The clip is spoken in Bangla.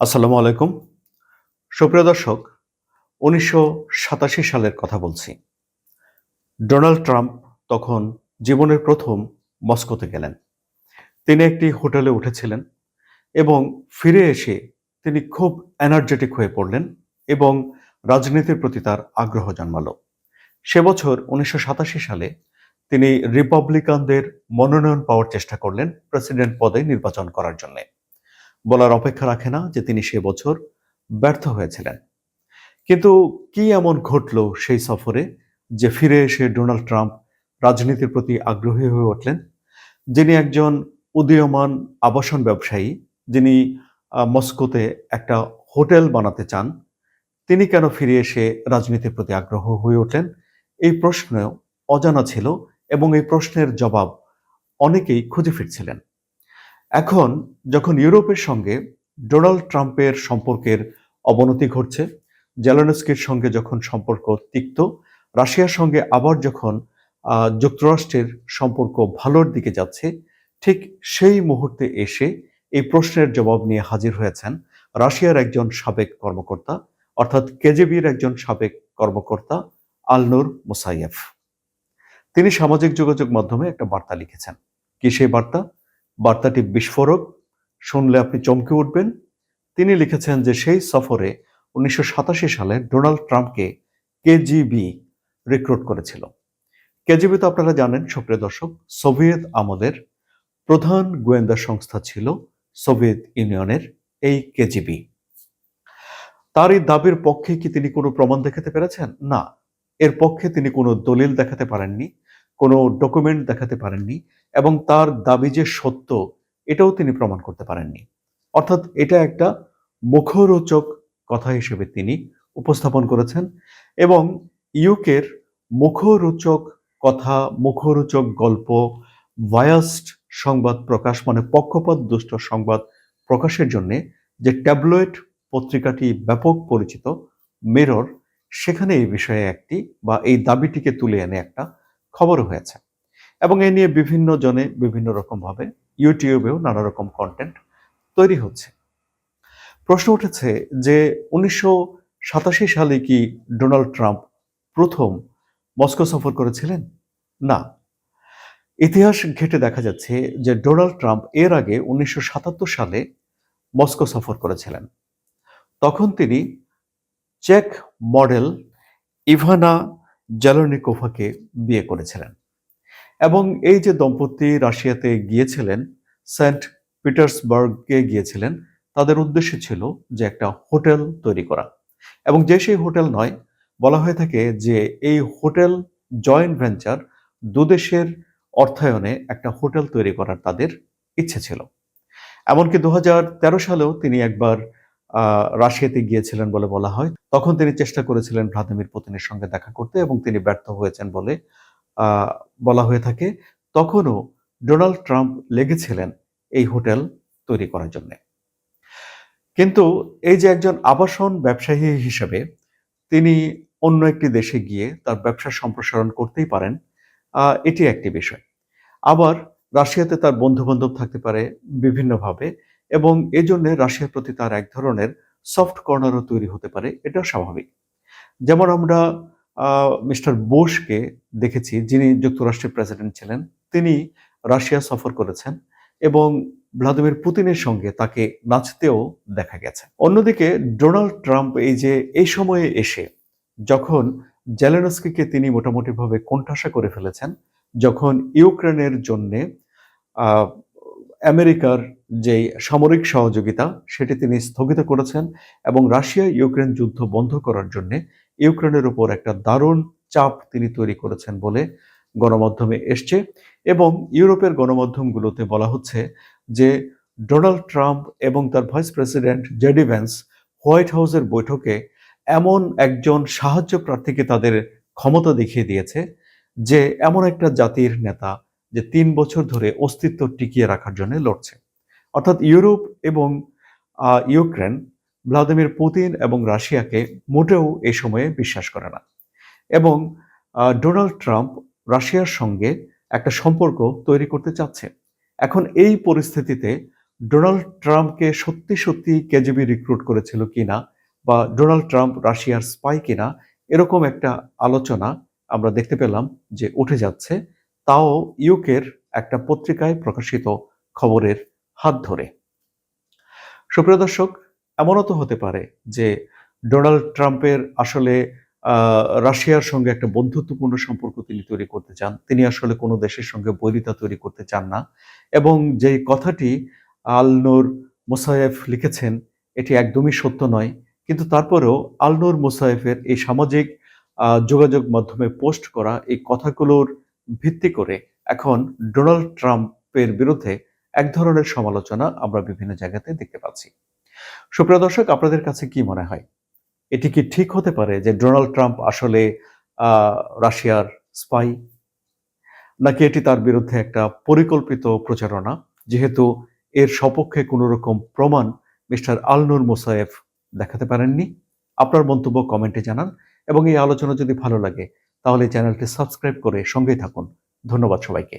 আসসালামু আলাইকুম। সুপ্রিয় দর্শক, উনিশশো সাতাশি সালের কথা বলছি। ডোনাল্ড ট্রাম্প তখন জীবনের প্রথম মস্কোতে গেলেন। তিনি একটি হোটেলে উঠেছিলেন এবং ফিরে এসে তিনি খুব এনার্জেটিক হয়ে পড়লেন এবং রাজনীতির প্রতি তার আগ্রহ জন্মালো। সে বছর উনিশশো সাতাশি সালে তিনি রিপাবলিকানদের মনোনয়ন পাওয়ার চেষ্টা করলেন প্রেসিডেন্ট পদে নির্বাচন করার জন্যে। বলার অপেক্ষা রাখে না যে তিনি সে বছর ব্যর্থ হয়েছিলেন। কিন্তু কি এমন ঘটল সেই সফরে যে ফিরে এসে ডোনাল্ড ট্রাম্প রাজনীতির প্রতি আগ্রহী হয়ে উঠলেন? যিনি একজন উদীয়মান আবাসন ব্যবসায়ী, যিনি মস্কোতে একটা হোটেল বানাতে চান, তিনি কেন ফিরে এসে রাজনীতির প্রতি আগ্রহ হয়ে উঠলেন? এই প্রশ্ন অজানা ছিল এবং এই প্রশ্নের জবাব অনেকেই খুঁজে ফিরছিলেন। এখন যখন ইউরোপের সঙ্গে ডোনাল্ড ট্রাম্পের সম্পর্কের অবনতি ঘটছে, জেলেনস্কির সঙ্গে যখন সম্পর্ক তিক্ত, রাশিয়ার সঙ্গে আবার যখন যুক্তরাষ্ট্রের সম্পর্ক ভালোর দিকে যাচ্ছে, ঠিক সেই মুহূর্তে এসে এই প্রশ্নের জবাব নিয়ে হাজির হয়েছেন রাশিয়ার একজন সাবেক কর্মকর্তা, অর্থাৎ কেজেবির একজন সাবেক কর্মকর্তা আলনুর মুসাইয়েফ। তিনি সামাজিক যোগাযোগ মাধ্যমে একটা বার্তা লিখেছেন। কি সেই বার্তা? বার্তাটি বিস্ফোরক, শুনলে আপনি চমকে উঠবেন। তিনি লিখেছেন যে সেই সফরে উনিশশো সাতাশি সালে ডোনাল্ড ট্রাম্পকে কেজিবি রিক্রুট করেছিল। কেজিবি তো আপনারা জানেন, সুপ্রিয় দর্শক, সোভিয়েত আমলের প্রধান গোয়েন্দা সংস্থা ছিল সোভিয়েত ইউনিয়নের এই কেজিবি। তার এই দাবির পক্ষে কি তিনি কোনো প্রমাণ দেখাতে পেরেছেন? না। এর পক্ষে তিনি কোনো দলিল দেখাতে পারেননি, কোনো ডকুমেন্ট দেখাতে পারেননি এবং তার দাবি যে সত্য, এটাও তিনি প্রমাণ করতে পারেননি। অর্থাৎ এটা একটা মুখরোচক কথা হিসেবে তিনি উপস্থাপন করেছেন এবং ইউকের মুখরোচক কথা, মুখরোচক গল্প, ভায়াস্ট সংবাদ প্রকাশ মানে পক্ষপাত দুষ্ট সংবাদ প্রকাশের জন্য যে ট্যাবলয়েড পত্রিকাটি ব্যাপক পরিচিত, মেরর, সেখানে এই বিষয়ে একটি বা এই দাবিটিকে তুলে এনে একটা খবর হয়েছে। এবং এ নিয়ে বিভিন্ন জনে বিভিন্ন রকম ভাবে ইউটিউবেও নানা রকম কন্টেন্ট তৈরি হচ্ছে। প্রশ্ন উঠেছে যে উনিশশো সাতাশি সালে কি ডোনাল্ড ট্রাম্প প্রথম মস্কো সফর করেছিলেন? না। ইতিহাস ঘেটে দেখা যাচ্ছে যে ডোনাল্ড ট্রাম্প এর আগে উনিশশো সাতাত্তর সালে মস্কো সফর করেছিলেন। তখন তিনি চেক মডেল ইভানা জালোনিকোভাকে বিয়ে করেছিলেন। এবং এই যে দম্পতি রাশিয়াতে গিয়েছিলেন, সেন্ট পিটার্সবার্গে গিয়েছিলেন, তাদের উদ্দেশ্য ছিল যে একটা হোটেল তৈরি করা। এবং যে সেই হোটেল নয়, বলা হয়ে থাকে যে এই হোটেল জয়েন্ট ভেঞ্চার দুদেশের অর্থায়নে একটা হোটেল তৈরি করার তাদের ইচ্ছে ছিল। এমনকি দু হাজার তেরো সালেও তিনি একবার রাশিয়াতে গিয়েছিলেন বলে বলা হয়। তখন তিনি চেষ্টা করেছিলেন ভ্লাদিমির পুতিনের সঙ্গে দেখা করতে এবং তিনি ব্যর্থ হয়েছেন বলে বলা হয়ে থাকে, তখনও ডোনাল্ড ট্রাম্প লেগেছিলেন এই হোটেল তৈরি করার জন্য। কিন্তু এই যে একজন আবাসন ব্যবসায়ী হিসেবে তিনি অন্য একটি দেশে গিয়ে তার ব্যবসা সম্প্রসারণ করতেই পারেন এটি একটি বিষয়। আবার রাশিয়াতে তার বন্ধু বান্ধব থাকতে পারে বিভিন্নভাবে এবং এই জন্য রাশিয়ার প্রতি তার এক ধরনের সফট কর্নারও তৈরি হতে পারে, এটাও স্বাভাবিক। যেমন আমরা মিস্টার বোসকে দেখেছি, যিনি যুক্তরাষ্ট্রের প্রেসিডেন্ট ছিলেন। তিনি রাশিয়া সফর করেছেন এবং ভ্লাদিমির পুতিনের সঙ্গে তাকে নাচতেও দেখা গেছে। অন্যদিকে ডোনাল্ড ট্রাম্প এই যে, এই সময়ে এসে যখন জেলেনস্কিকে তিনি মোটামুটিভাবে কোণঠাসা করে ফেলেছেন, যখন ইউক্রেনের জন্যে আমেরিকার যে সামরিক সহযোগিতা, সেটি তিনি স্থগিত করেছেন এবং রাশিয়া ইউক্রেন যুদ্ধ বন্ধ করার জন্য ইউক্রেনের উপর একটা দারুণ চাপ তিনি তৈরি করেছেন বলে গণমাধ্যমে এসছে এবং ইউরোপের গণমাধ্যমগুলোতে বলা হচ্ছে যে ডোনাল্ড ট্রাম্প এবং তার vice president JD Vance White হাউসের বৈঠকে এমন একজন সাহায্য প্রার্থীকে তাদের ক্ষমতা দেখিয়ে দিয়েছে যে এমন একটা জাতির নেতা যে তিন বছর ধরে অস্তিত্ব টিকিয়ে রাখার জন্য লড়ছে। অর্থাৎ ইউরোপ এবং ইউক্রেন ভ্লাদিমির পুতিন এবং রাশিয়াকে মোটেও এ সময়ে বিশ্বাস করে না। এবং ডোনাল্ড ট্রাম্প রাশিয়ার সঙ্গে একটা সম্পর্ক তৈরি করতে চাচ্ছে। এখন এই পরিস্থিতিতে ডোনাল্ড ট্রাম্পকে সত্যি সত্যি কেজিবি রিক্রুট করেছিল কিনা বা ডোনাল্ড ট্রাম্প রাশিয়ার স্পাই কিনা, এরকম একটা আলোচনা আমরা দেখতে পেলাম যে উঠে যাচ্ছে। তাও ইউকের একটা পত্রিকায় প্রকাশিত খবরের হাত ধরে। সুপ্রিয় দর্শক এমনও তো হতে পারে যে ডোনাল্ড ট্রাম্পের আসলে রাশিয়ার সঙ্গে একটা বন্ধুত্বপূর্ণ সম্পর্ক তিনি তৈরি করতে চান। তিনি আসলে কোনো দেশের সঙ্গে বৈরিতা তৈরি করতে চান না। এবং যে কথাটি আলনুর মোসায়েফ লিখেছেন, এটি একদমই সত্য নয়। কিন্তু তারপরেও আলনুর মোসায়েফের এই সামাজিক যোগাযোগ মাধ্যমে পোস্ট করা এই কথাগুলোর ভিত্তি করে এখন ডোনাল্ড ট্রাম্পের বিরুদ্ধে এক ধরনের সমালোচনা আমরা বিভিন্ন জায়গাতে দেখতে পাচ্ছি। সুপ্রিয় দর্শক, আপনাদের কাছে কি মনে হয়? এটি কি ঠিক হতে পারে যে ডোনাল্ড ট্রাম্প আসলে রাশিয়ার স্পাই? নাকি এটি তার বিরুদ্ধে একটা পরিকল্পিত প্রচারণা? যেহেতু এর সপক্ষে কোনো রকম প্রমাণ মিস্টার আলনুর মোসায়েফ দেখাতে পারেননি। আপনার মন্তব্য কমেন্টে জানান এবং এই আলোচনা যদি ভালো লাগে, তাহলে চ্যানেলটি সাবস্ক্রাইব করে সঙ্গেই থাকুন। ধন্যবাদ সবাইকে।